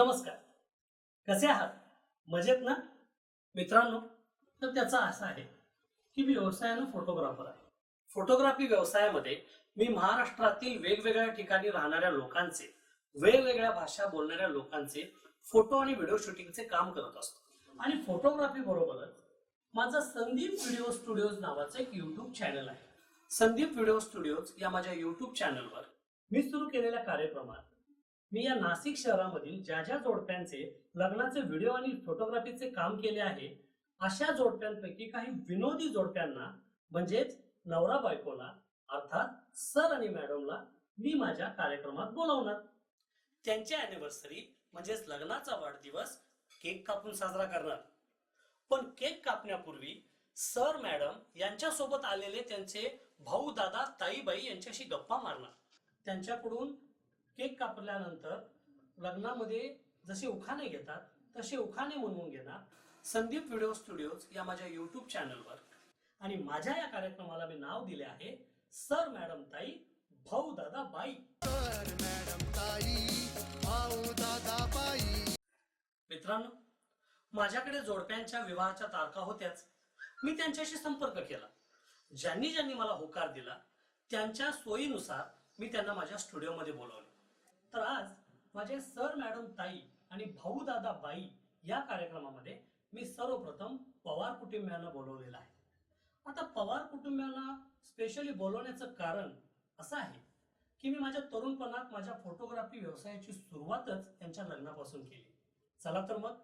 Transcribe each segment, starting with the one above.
नमस्कार. कसे आहात? मजेत ना? मित्रांनो तर त्याचा असा आहे की मी व्यवसायानं फोटोग्राफर आहे. फोटोग्राफी व्यवसायामध्ये मी महाराष्ट्रातील वेगवेगळ्या ठिकाणी राहणाऱ्या लोकांचे वेगवेगळ्या भाषा बोलणाऱ्या लोकांचे फोटो आणि व्हिडिओ शूटिंगचे काम करत असतो. आणि फोटोग्राफी बरोबरच माझा संदीप व्हिडिओ स्टुडिओज नावाचं एक युट्यूब चॅनल आहे. संदीप व्हिडिओ स्टुडिओज या माझ्या युट्यूब चॅनलवर मी सुरू केलेल्या कार्यक्रमात मी या नाशिक शहरामधील ज्या ज्या जोडप्यांचे लग्नाचे व्हिडिओ आणि फोटोग्राफीचे काम केले आहे अशा जोडप्यांपैकी काही विनोदी जोडप्यांना म्हणजेच नवरा बायकोला अर्थात सर आणि मॅडमला मी माझ्या कार्यक्रमात बोलावणार. त्यांची अॅनिव्हर्सरी म्हणजेच लग्नाचा वाढदिवस केक कापून साजरा करणार. पण केक कापण्यापूर्वी सर मॅडम यांच्यासोबत आलेले त्यांचे भाऊ दादा ताईबाई यांच्याशी गप्पा मारणार. त्यांच्याकडून केक कापल्यानंतर लग्नामध्ये जसे उखाणे घेतात तसे उखाणे म्हणून घेणार. संदीप व्हिडिओ स्टुडिओज या माझ्या युट्यूब चॅनलवर आणि माझ्या या कार्यक्रमाला मी नाव दिले आहे सर मॅडम ताई भाऊ दादा बाई. मित्रांनो माझ्याकडे जोडप्यांच्या विवाहाच्या तारखा होत्याच. मी त्यांच्याशी संपर्क केला. ज्यांनी ज्यांनी मला होकार दिला त्यांच्या सोयीनुसार मी त्यांना माझ्या स्टुडिओमध्ये बोलवलं. तर आज माझे सर मॅडम ताई आणि भाऊ दादा बाई या कार्यक्रमामध्ये मी सर्वप्रथम पवार कुटुंबियांना बोलवलेलं आहे. आता पवार कुटुंबियांना स्पेशली बोलवण्याचं कारण असं आहे की मी माझ्या तरुणपणात माझ्या फोटोग्राफी व्यवसायाची सुरुवातच त्यांच्या लग्नापासून केली. चला तर मग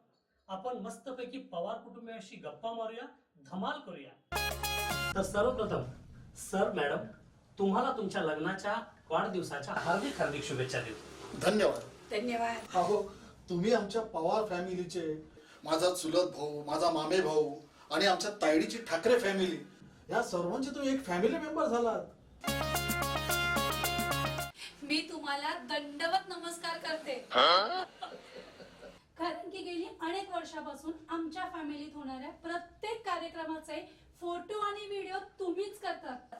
आपण मस्तपैकी पवार कुटुंबियाशी गप्पा मारूया धमाल करूया. तर सर्वप्रथम सर मॅडम तुम्हाला तुमच्या लग्नाच्या वाढदिवसाच्या हार्दिक हार्दिक शुभेच्छा देतो धन्यवाद. धन्यवाद. अहो तुम्ही आमच्या पवार फॅमिलीचे माझा चुलत भाऊ माझा मामे भाऊ आणि आमच्या तायडीची ठाकरे फॅमिली या सर्वांचे तुम्ही एक फॅमिली मेंबर झालात. मी तुम्हाला दंडवत नमस्कार करते. कारण की गेली अनेक वर्षापासून आमच्या फॅमिलीत होणाऱ्या प्रत्येक कार्यक्रमाचे फोटो आणि व्हिडिओ तुम्हीच करतात.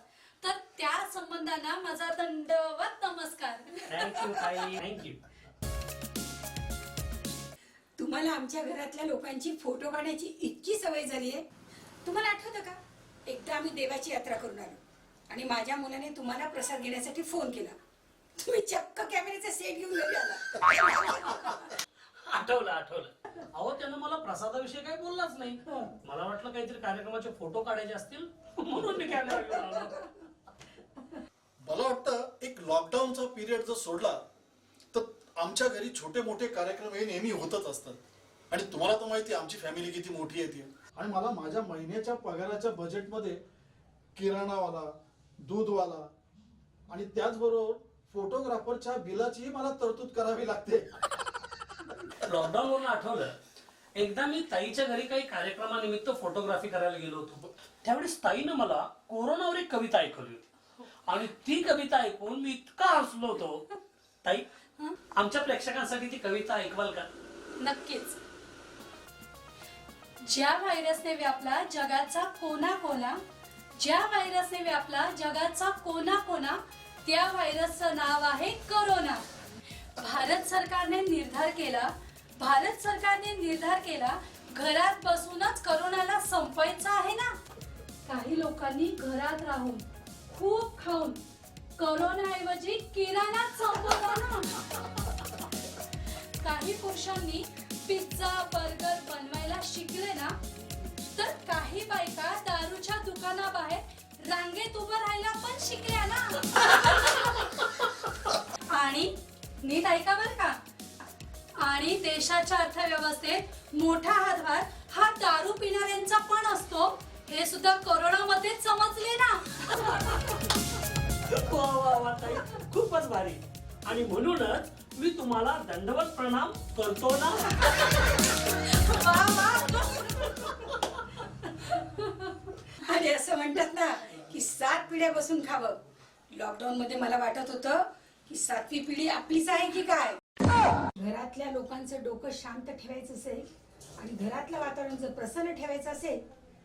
तर त्या संबंधांना माझा दंडवत नमस्कार. थँक्यू ताई थँक्यू तुम्हाला आमच्या घरातल्या लोकांची फोटो काढण्याची इतकी सवय झाली आहे. तुम्हाला आठवतं का? एकदा आम्ही देवाची यात्रा करून आलो आणि माझ्या मुलाने तुम्हाला प्रसाद घेण्यासाठी फोन केला. तुम्ही चक्क कॅमेऱ्याचा सेट घेऊन घरी आला. आठवलं आठवलं. अहो त्यानं मला प्रसादाविषयी काही बोललाच नाही. मला वाटलं काहीतरी कार्यक्रमाचे फोटो काढायचे असतील म्हणून मी कॅमेरा घेऊन आलो. मला वाटतं एक लॉकडाऊनचा पिरियड जर सोडला तर आमच्या घरी छोटे मोठे कार्यक्रम हे नेहमी होतच असतात. आणि तुम्हाला तर माहिती आमची फॅमिली किती मोठी येते आणि मला माझ्या महिन्याच्या पगाराच्या बजेटमध्ये किराणावाला दूधवाला आणि त्याचबरोबर फोटोग्राफरच्या बिलाचीही मला तरतूद करावी लागते. लॉकडाऊन आठवलं. एकदा मी ताईच्या घरी काही कार्यक्रमानिमित्त फोटोग्राफी करायला गेलो होतो. त्यावेळेस ताईनं मला कोरोनावर एक कविता ऐकवली होती. आणि ती कविता ऐकून मी इतका हसलो होतो. ताई आमच्या प्रेक्षकांसाठी ती कविता ऐकवाल का? नक्कीच. ज्या व्हायरसने व्यापला जगाचा कोना कोना ज्या व्हायरसने व्यापला जगाचा कोना कोना त्या व्हायरसचं नाव आहे करोना भारत सरकारने निर्धार केला भारत सरकारने निर्धार केला घरात बसूनच करोनाला संपवायचं आहे ना? काही लोकांनी घरात राहून खूप खाऊन. करोनाऐवजी किराणा संपवला ना. काही पुरुषांनी पिझ्झा बर्गर बनवायला शिकले ना तर काही बायका दारूच्या दुकानाबाहेर रांगेत उभं राहायला पण शिकल्या ना. आणि नीट ऐका बर का. आणि देशाच्या अर्थव्यवस्थेत मोठा हातभार हा दारू पिणाऱ्यांचा पण असतो. हे सुद्धा कोरोनामध्येच समजले ना. खूपच भारी आणि म्हणूनच मी तुम्हाला दंडवत प्रणाम करतो ना. वा वा. आणि असं म्हणतात ना की सात पिढ्या बसून खावं. लॉकडाऊन मध्ये मला वाटत होतं की सातवी पिढी आपलीच आहे की काय? घरातल्या लोकांचं डोकं शांत ठेवायचं असेल आणि घरातलं वातावरण जर प्रसन्न ठेवायचं असेल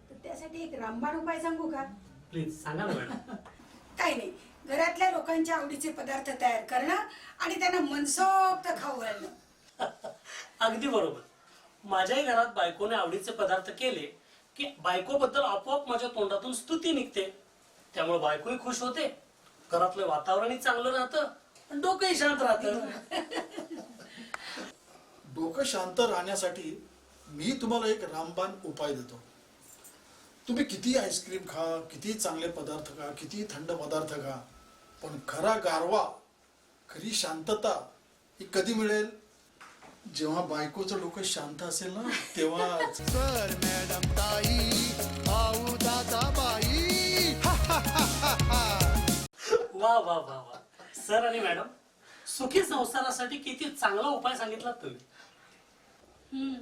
तर त्यासाठी एक रामबाण उपाय सांगू का? प्लीज सांगा ना मॅडम. काही नाही. घरातल्या लोकांच्या आवडीचे पदार्थ तयार करणं आणि त्यांना मनसोक्त खाऊ घालणं. अगदी बरोबर. माझ्याही घरात बायकोने आवडीचे पदार्थ केले की बायकोबद्दल आपोआप माझ्या तोंडातून स्तुती निघते. त्यामुळे बायकोही खुश होते. घरातलं वातावरणही चांगलं राहतं आणि डोकंही शांत राहतं. डोकं शांत राहण्यासाठी मी तुम्हाला एक रामबाण उपाय देतो. तुम्ही किती आईस्क्रीम खा किती चांगले पदार्थ खा किती थंड पदार्थ खा पण खरा गारवा खरी शांतता ही कधी मिळेल? जेव्हा बायकोचं डोकं शांत असेल ना तेव्हा सर मॅडम ताई भाऊ दादा बाई. वा वा वा वा. सर आणि मॅडम सुखी संसारासाठी किती चांगला उपाय सांगितला तुम्ही. हम्म.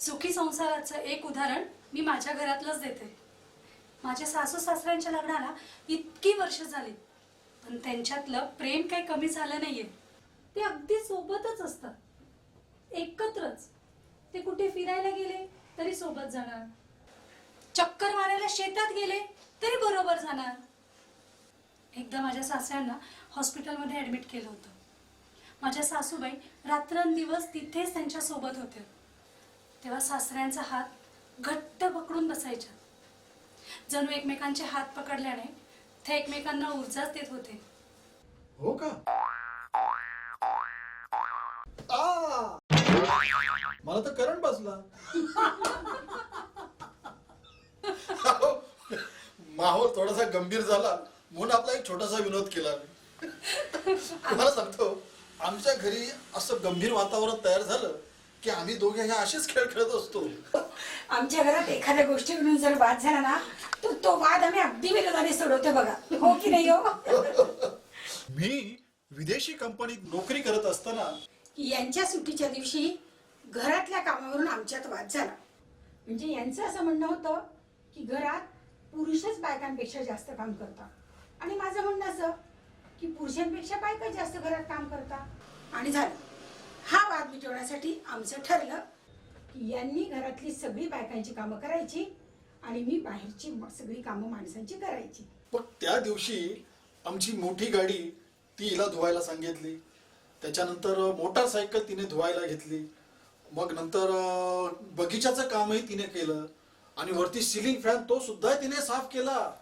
सुखी संसाराचं एक उदाहरण मी माझ्या घरातलंच देते. माझ्या सासू सासऱ्यांच्या लग्नाला इतकी वर्ष झाली. पण त्यांच्यातलं प्रेम काही कमी झालं नाहीये. ते अगदी सोबतच असतात. एकत्रच. ते कुठे फिरायला गेले तरी सोबत जाणार. चक्कर मारायला शेतात गेले तरी बरोबर जाणार. एकदा माझ्या सासऱ्यांना हॉस्पिटलमध्ये ॲडमिट केलं होतं. माझ्या सासूबाई रात्रंदिवस तिथेच त्यांच्यासोबत होत्या. तेव्हा सासऱ्यांचा हात घट्ट पकडून बसायच्या. जणू एकमेकांचे हात पकडल्याने ते एकमेकांना ऊर्जाच देत होते. हो का? आ! मला तर करंट बसला. माहोल थोडासा गंभीर झाला म्हणून आपला एक छोटासा विनोद केला तुम्हाला सांगतो आमच्या घरी असं गंभीर वातावरण तयार झालं की आम्ही दोघे हे असेच खेळ खेळत असतो. आमच्या घरात एखाद्या गोष्टीवरून जर वाद झाला ना तर तो वाद आम्ही अगदी विरोधाने सोडवतो बघा. हो की नाही हो? मी विदेशी कंपनीत नोकरी करत असताना यांच्या सुट्टीच्या दिवशी घरातल्या कामावरून आमच्यात वाद झाला. म्हणजे यांचं असं म्हणणं होतं की घरात पुरुषच बायकांपेक्षा जास्त काम करतात. आणि माझं म्हणणं असं की पुरुषांपेक्षा बायका जास्त घरात काम करतात. आणि झालं. हा वाद मिटवण्यासाठी आमचं ठरलं की यांनी घरातली सगळी बायकांची कामं करायची आणि मी बाहेरची सगळी कामं माणसांची करायची. पण त्या दिवशी आमची मोठी गाडी ती हिला धुवायला सांगितली. त्याच्यानंतर मोटारसायकल तिने धुवायला घेतली. मग नंतर बगीचाचं कामही तिने केलं. आणि वरती सिलिंग फॅन तो सुद्धा तिने साफ केला.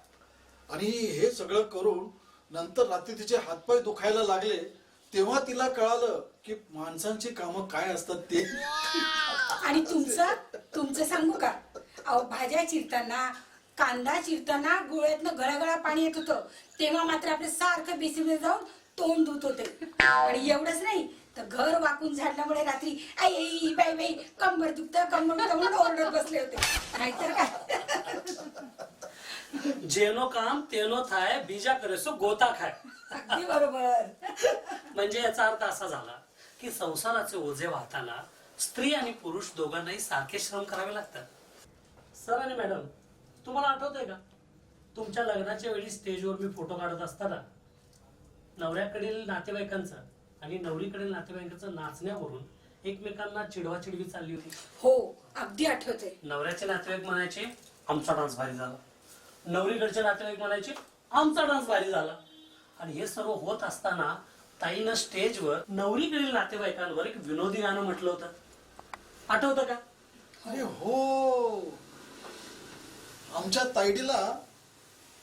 आणि हे सगळं करून नंतर रात्री तिचे हातपाय दुखायला लागले. तेव्हा तिला कळालं की माणसांची कामं काय असतात ते. आणि तुमचं तुमचं सांगू का? अहो भाज्या चिरताना कांदा चिरताना गोळ्यातनं गळागळा पाणी येत होतं. तेव्हा मात्र आपले सारखं बेसिनमध्ये जाऊन तोंड धुत होते. आणि एवढंच नाही तर घर वाकून झाडल्यामुळे रात्री आई आई बाई बाई कंबर दुखतं कंबर दुखतं म्हणून ओरडत बसले होते. नाहीतर काय? जेनो काम तेनो थाय बीजा करेसो गोता खाय. अगदी बरोबर. म्हणजे याचा अर्थ असा झाला की संसाराचे ओझे वाहताना स्त्री आणि पुरुष दोघांनाही सारखे श्रम करावे लागतात. सर आणि मॅडम तुम्हाला आठवतंय का? तुमच्या लग्नाच्या वेळी स्टेजवर मी फोटो काढत असताना नवऱ्याकडील नातेवाईकांचा आणि नवरीकडील नातेवाईकांचं नाचण्यावरून एकमेकांना चिडवा चिडवी चालली होती. हो अगदी आठवते नवऱ्याचे नातेवाईक म्हणायचे आमचा डान्स भारी झाला. नवरीकडचे नातेवाईक म्हणायचे आमचा डान्स भारी झाला. आणि हे सर्व होत असताना ताईनं स्टेजवर नवरीकडील नातेवाईकांवर एक विनोदी गाणं म्हटलं होतं. आठवतं का? अरे हो. आमच्या तायडीला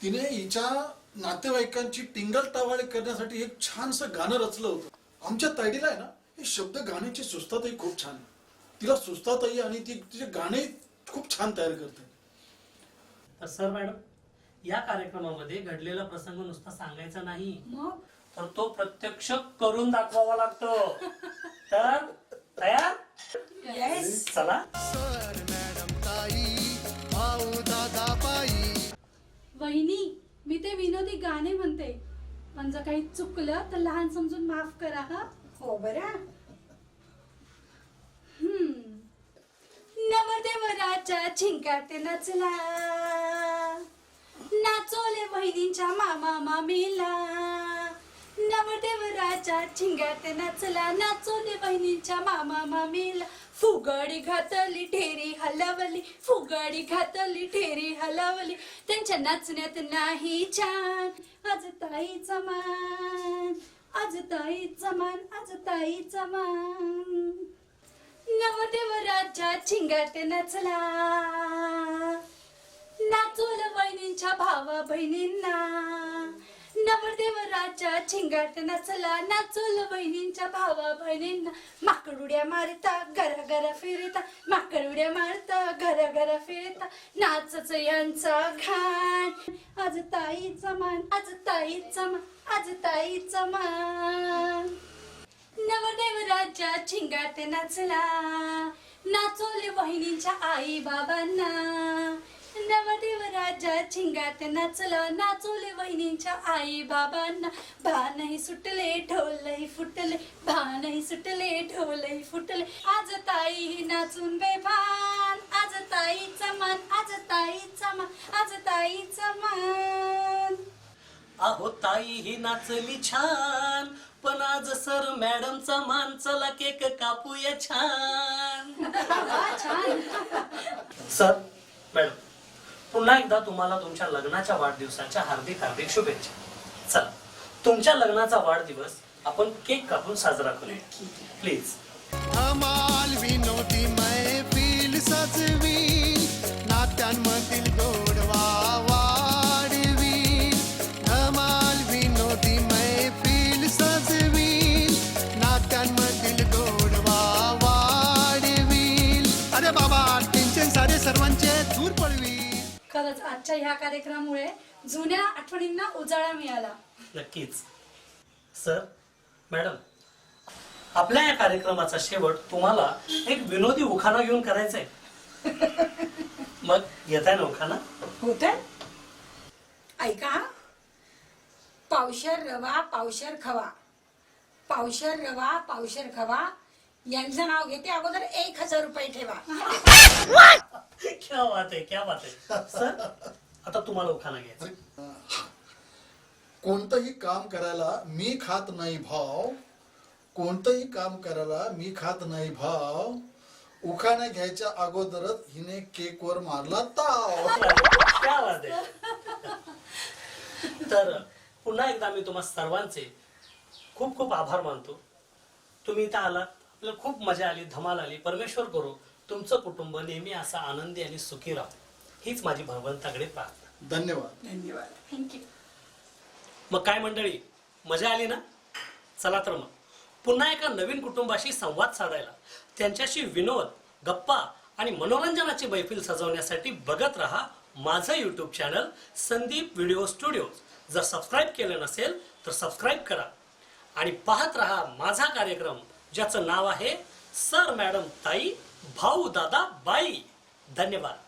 तिने हिच्या नातेवाईकांची टिंगल टावाळी करण्यासाठी एक छानसं गाणं रचलं होतं. आमच्या तायडीला आहे ना हे शब्द गाण्याची सुस्तातही खूप छान तिला सुस्तातही आणि ती तिचे गाणे खूप छान तयार करते. तर सर मॅडम या कार्यक्रमामध्ये घडलेला प्रसंग नुसता सांगायचा नाही. मग? तर तो प्रत्यक्ष करून दाखवावा लागतो. तर तयार? येस चला. सर मॅडम ताई भाऊ दादा बाई वहिनी मी ते विनोदी गाणे म्हणते. पण जर काही चुकलं तर लहान समजून माफ करा हा? हो बरं. हम्म. नवरदेवराच्या झिंकाट नचला. नाचोले बहिणींच्या मामा नवदेवराच्या नवरदेवराच्या ते नचला. नाचोले बहिणींच्या मामा मामीला. फुगडी घातली ठेरी हलवली. फुगडी घातली ठेरी हलवली. त्यांच्या नाचण्यात नाही छान आज ताईचा मान आज ताईचा मान आज ताईचा मान नवदेव चिंगाट नचला. नाचोल वहिनींच्या भावा बहिणींना. नवदेव राजा चिंगाट नचला. नाचोल बहिणींच्या भावा बहिणींना. माकड उड्या मारता घरा घरा फिरता. माकड उड्या मारता घरा घरा फिरता. नाचच यांचा घाण. आज ताईचा मान आज ताईचा मान आज ताईचा मान. नवदेव राजा चिंगाट नाचला. नाचवले बहिणींच्या आई बाबांना नवदेव राजा चिंगाट नाचला. नाचवले बहिणींच्या आई बाबांना भानही सुटले ढोलही फुटले. भानही सुटले ढोलही फुटले. आज ताई नाचून बेभान. आज ताईचा मान आज ताईचा मान आज ताईचा मान. अहो ताई ही नाचली छान. पण आज सर मॅडमचा मान चला केक कापूया छान. छान सर मॅडम पुन्हा एकदा तुम्हाला तुमच्या लग्नाच्या वाढदिवसाच्या हार्दिक हार्दिक शुभेच्छा. चला तुमच्या लग्नाचा वाढदिवस आपण केक कापून साजरा करूया. प्लीज. खरंच आजच्या ह्या कार्यक्रमामुळे जुन्या आठवणींना उजाळा मिळाला. नक्कीच. सर मॅडम आपल्या या कार्यक्रमाचा शेवट तुम्हाला एक विनोदी उखाणा घेऊन करायचा आहे मग येत आहे ना उखाणा? होत ऐका. पावशर रवा पावशर खवा. पावशर रवा पावशर खवा. यांचं नाव घेते अगोदर एक हजार रुपये ठेवा. क्या बात आहे क्या बात आहे सर आता तुम्हाला उखाणा घ्यायचा. कोणतंही काम करायला मी खात नाही भाव. कोणतंही काम करायला मी खात नाही भाव. उखाणे घ्यायच्या अगोदरच हिने केकवर मारला ताव. क्या बात आहे तर पुन्हा एकदा मी तुम्हा सर्वांचे खूप खूप आभार मानतो. तुम्ही इथं आलात आपल्याला खूप मजा आली धमाल आली. परमेश्वर करो. तुमचं कुटुंब नेहमी असा आनंदी आणि सुखी राहो हीच माझी भगवंताकडे प्रार्थना. धन्यवाद. धन्यवाद. थँक्यू मग काय मंडळी? मजा आली ना? चला तर मग. पुन्हा एका नवीन कुटुंबाशी संवाद साधायला. त्यांच्याशी विनोद गप्पा आणि मनोरंजनाची मैफिल सजवण्यासाठी बघत राहा माझं YouTube channel Sandeep video studio जर सबस्क्राईब केलं नसेल तर सबस्क्राईब करा. आणि पाहत राहा माझा कार्यक्रम ज्याचं नाव आहे सर मॅडम ताई भाऊ दादा बाई धन्यवाद.